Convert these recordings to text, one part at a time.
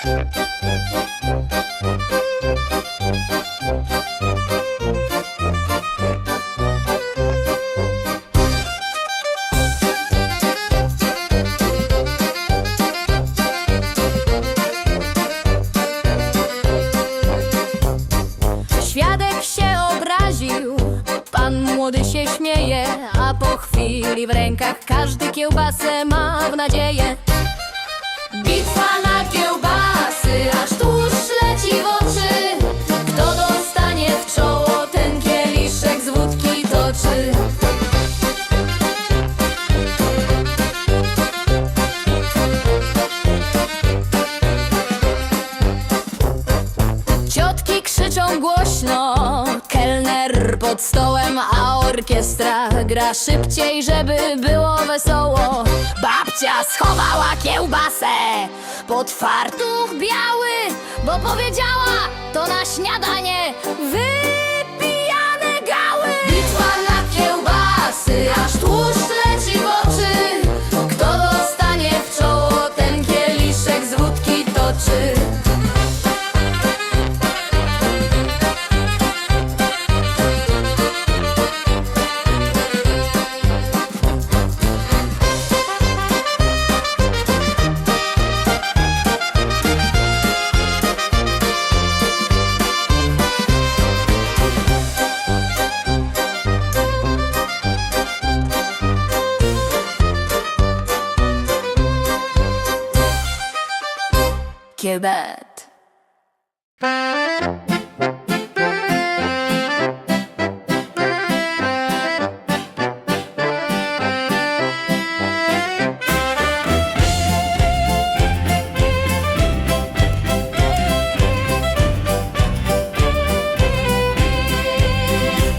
Świadek się obraził, pan młody się śmieje, a po chwili w rękach każdy kiełbasę ma w nadzieję. Orkiestra gra szybciej, żeby było wesoło. Babcia schowała kiełbasę pod fartuch biały Bo powiedziała to na śniadanie wypijane gały. Bitwa na kiełbasy, aż tłuszcz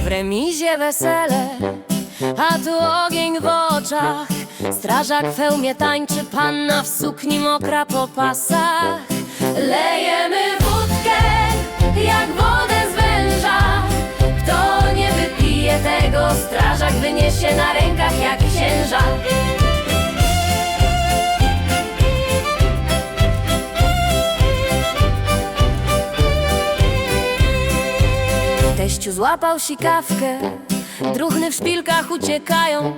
W remizie wesele, a tu ogień w oczach. Strażak w hełmie tańczy, panna w sukni mokra po pasach. Lejemy wódkę, jak wodę z węża. Kto nie wypije tego, strażak wyniesie na rękach jak księża. Teściu złapał sikawkę, druchny w szpilkach uciekają,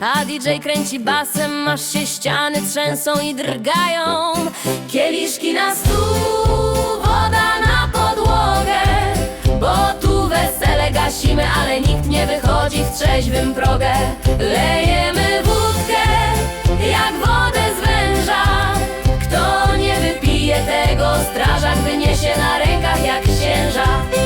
a DJ kręci basem, aż się ściany trzęsą i drgają. Kieliszki na stół, woda na podłogę, bo tu wesele gasimy, ale nikt nie wychodzi w trzeźwym progę. Lejemy wódkę, jak wodę z węża. Kto nie wypije tego, strażak wyniesie na rękach jak księża.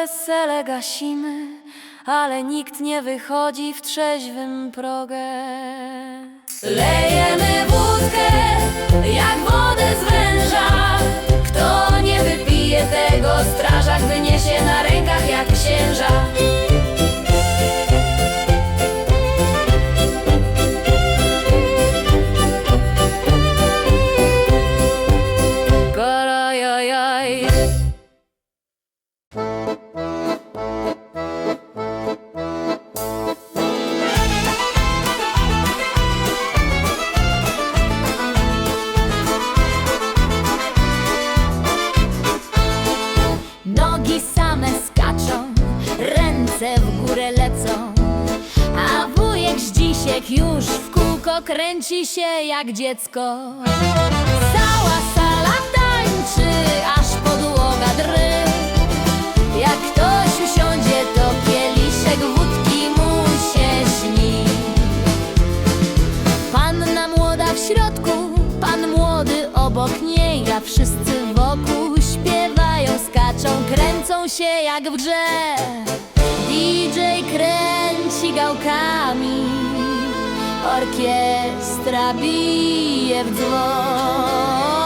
Wesele gasimy, ale nikt nie wychodzi w trzeźwym progę. Lejemy wódkę jak dziecko. Cała sala tańczy, aż podłoga drży. Jak ktoś usiądzie, to kieliszek wódki mu się śni. Panna młoda w środku, pan młody obok niej, a wszyscy wokół śpiewają, skaczą, kręcą się jak w grze. DJ kręci gałkami, orkiestra bije w dzwon,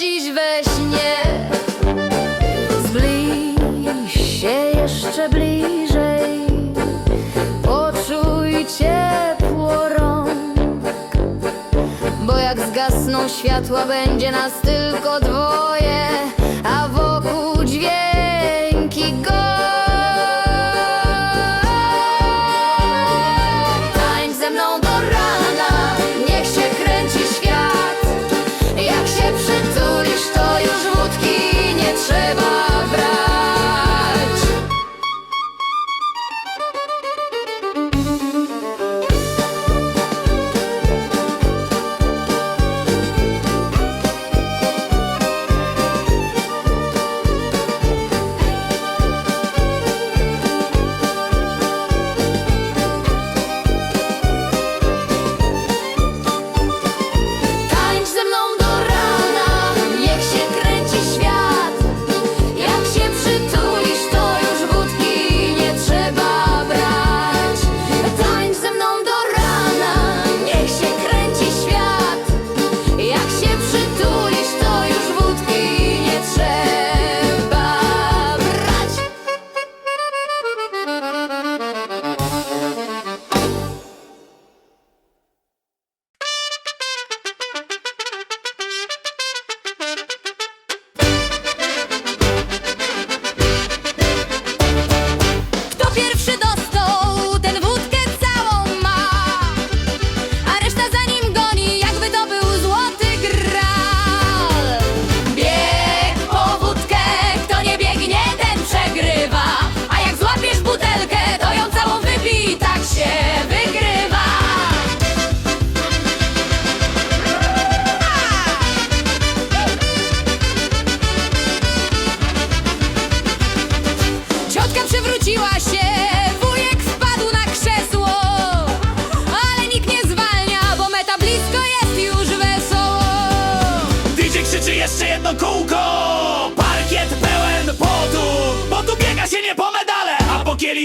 dziś we śnie. Zbliż się jeszcze bliżej. Poczuj ciepło rąk Bo jak zgasną światła będzie nas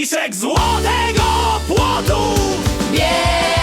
kieliszek złotego płotu. Bieg!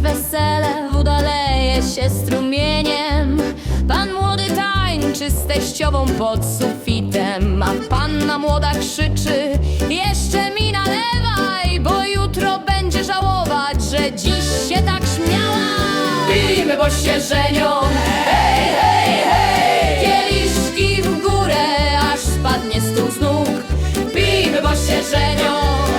dziś wesele udaleje się strumieniem. Pan młody tańczy z teściową pod sufitem A panna młoda krzyczy Jeszcze mi nalewaj, bo jutro będzie żałować, że dziś się tak śmiała. Pijmy, bo się żenią Hej, hej, hej. Kieliszki w górę, aż spadnie stół z nóg. Pijmy, bo się żenią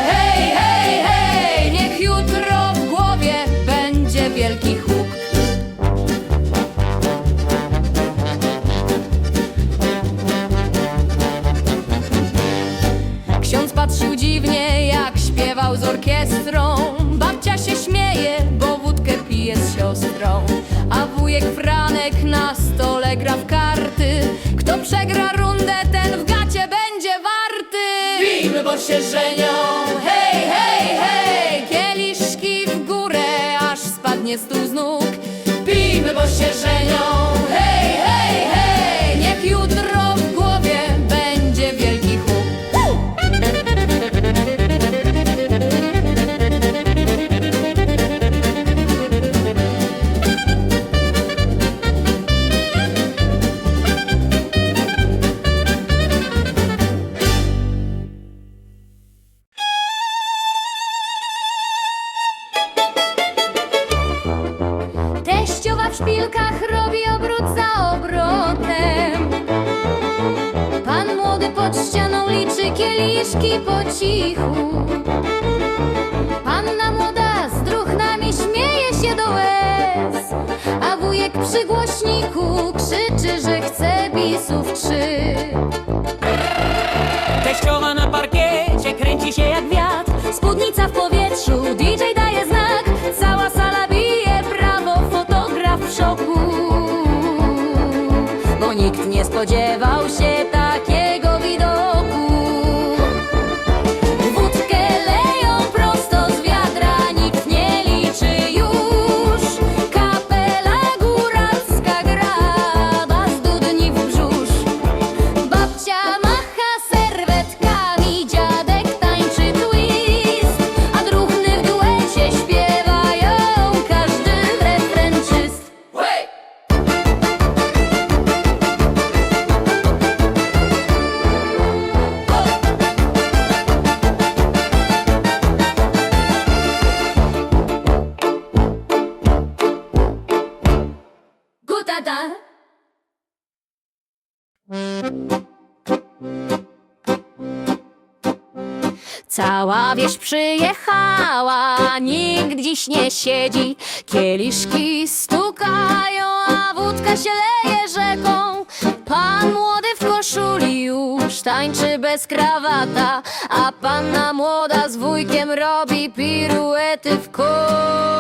wujek Franek na stole gra w karty. Kto przegra rundę, ten w gacie będzie warty. Bijmy, bo się żenią, hej, hej, hej. Kieliszki w górę, aż spadnie stół. Przy głośniku krzyczy, że chce bisów trzy. Teściowa na parkiecie kręci się jak wiatr. Spódnica w powietrzu, DJ daje znak. Cała sala bije brawo, fotograf w szoku. Bo nikt nie spodziewał się Cała wieś przyjechała, nikt dziś nie siedzi. Kieliszki stukają, a wódka się leje rzeką. Pan młody w koszuli już tańczy bez krawata, a panna młoda z wujkiem robi piruety w koło.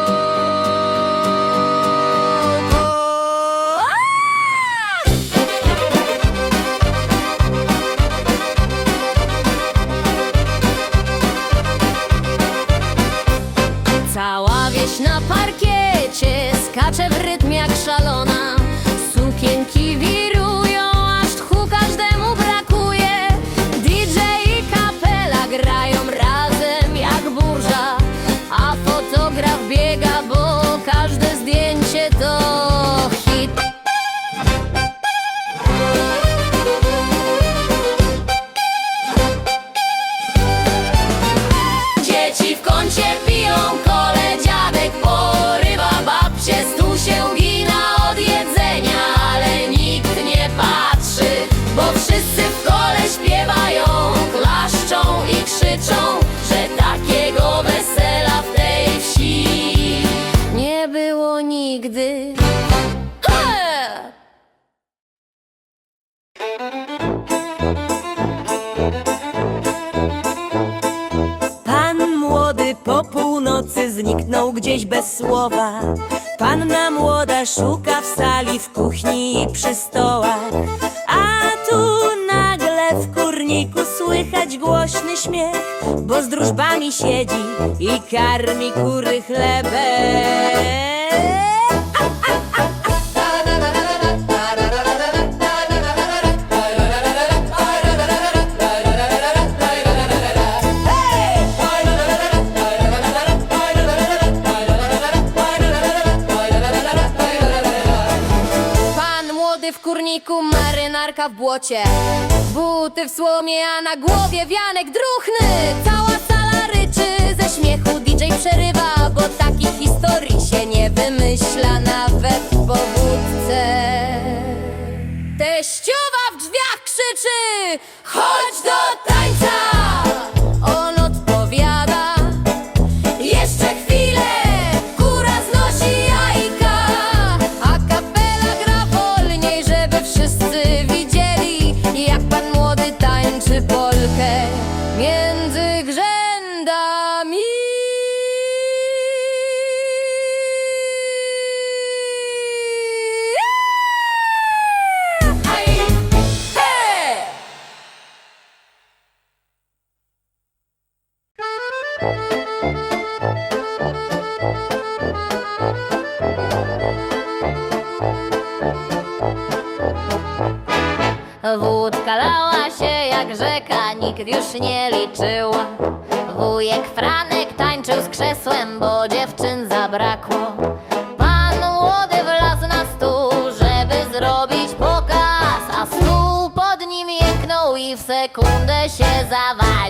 Słowa. Panna młoda szuka w sali, w kuchni i przy stołach. A tu nagle w kurniku słychać głośny śmiech Bo z drużbami siedzi i karmi kury chlebem w błocie. Buty w słomie, a na głowie wianek druchny Cała sala ryczy ze śmiechu DJ przerywa Bo takich historii się nie wymyśla nawet po wódce Teściowa w drzwiach krzyczy Chodź do tańca sekundę się zawalił.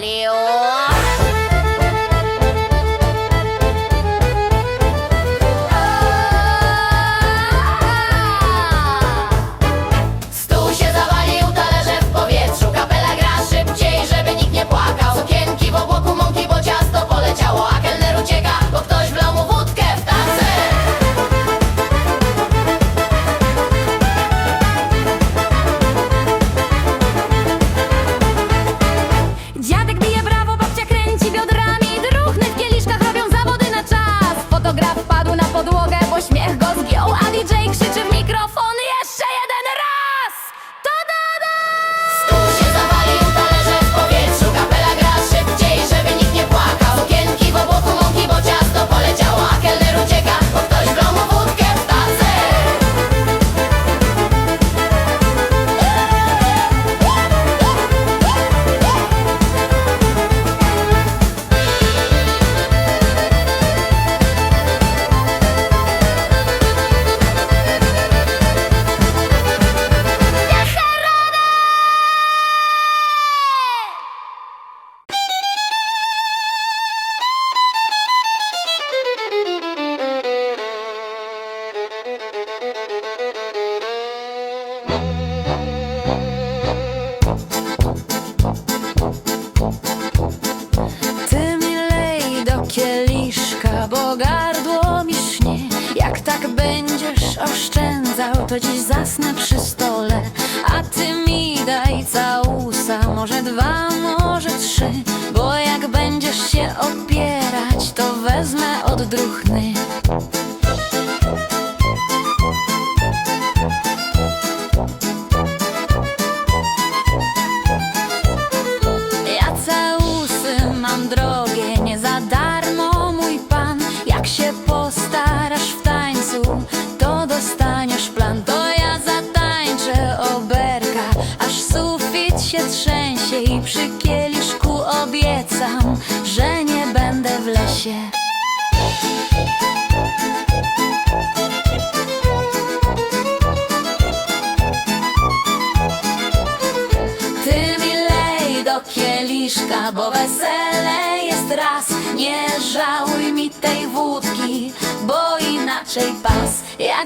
Trzy Bo jak będziesz się opierać, to wezmę od druchny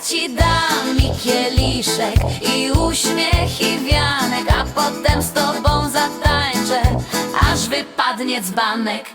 ci dam mi kieliszek i uśmiech i wianek A potem z tobą zatańczę, aż wypadnie dzbanek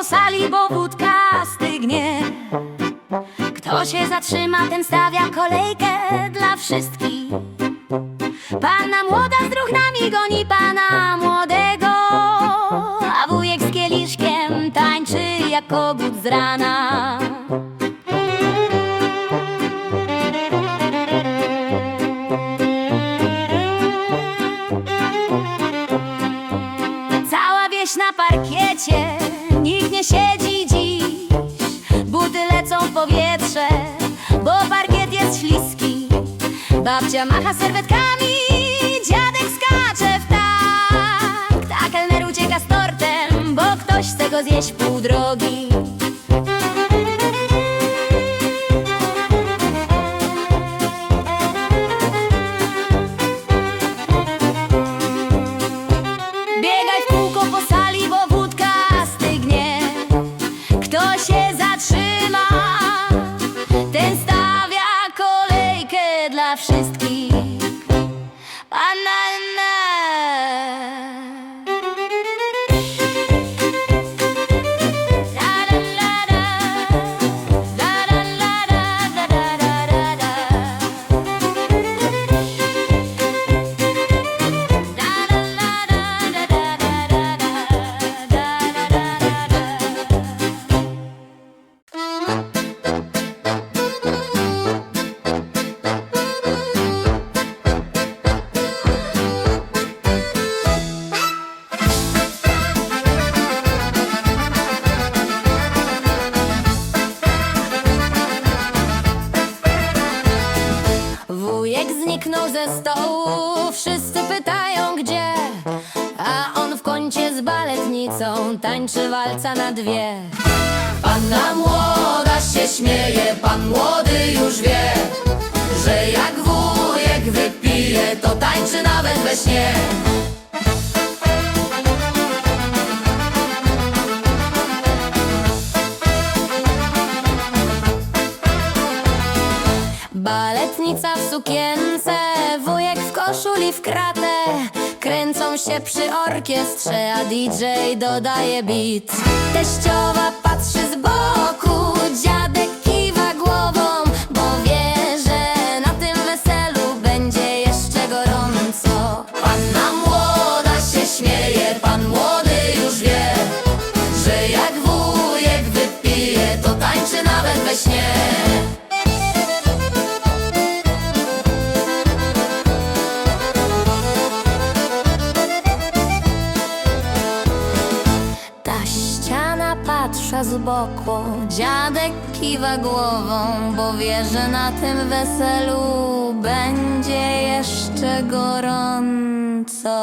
po sali, bo wódka stygnie. Kto się zatrzyma, ten stawia kolejkę dla wszystkich. Panna młoda z druchnami goni pana młodego A wujek z kieliszkiem tańczy jak kogut z rana Babcia macha serwetkami, dziadek skacze w takt A kelner ucieka z tortem, bo ktoś chce go zjeść pół drogi. Biegaj w kółko po sali, bo wódka stygnie. Kto się zatrzyma, ten stawia kolejkę dla wszystkich ze stołu, wszyscy pytają gdzie? A on w kącie z baletnicą tańczy walca na dwie. Panna młoda się śmieje, pan młody już wie Że jak wujek wypije, to tańczy nawet we śnie. Baletnica w sukience, w kratę. Kręcą się przy orkiestrze, a DJ dodaje beat. Teściowa patrzy z boku, dziadek kiwa głową Bo wie, że na tym weselu będzie jeszcze gorąco. Panna młoda się śmieje, pan młody już wie Że jak wujek wypije, to tańczy nawet we śnie Dziadek kiwa głową, bo wie, że na tym weselu. Będzie jeszcze gorąco.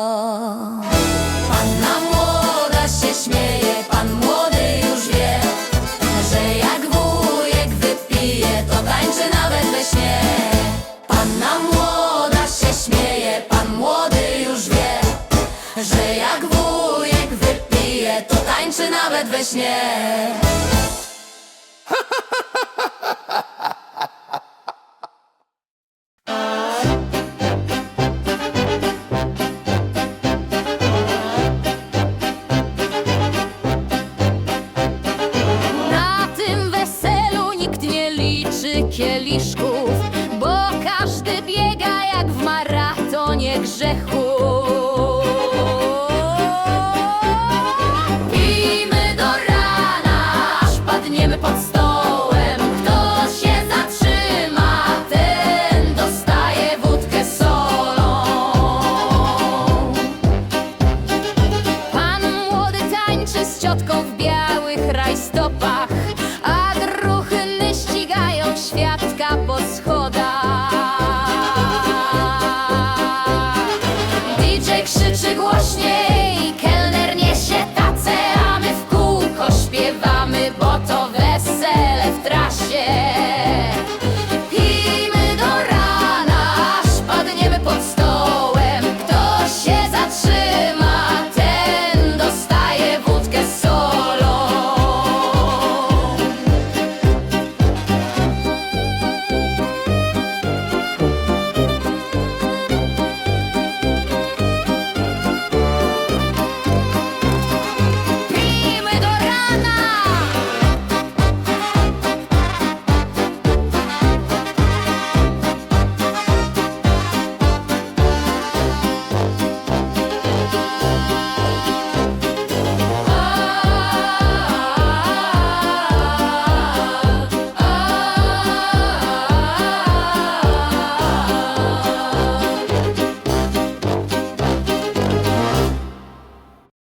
Panna młoda się śmieje, pan młody już wie Że jak wujek wypije, to tańczy nawet we śnie. Panna młoda się śmieje, tańczy nawet we śnie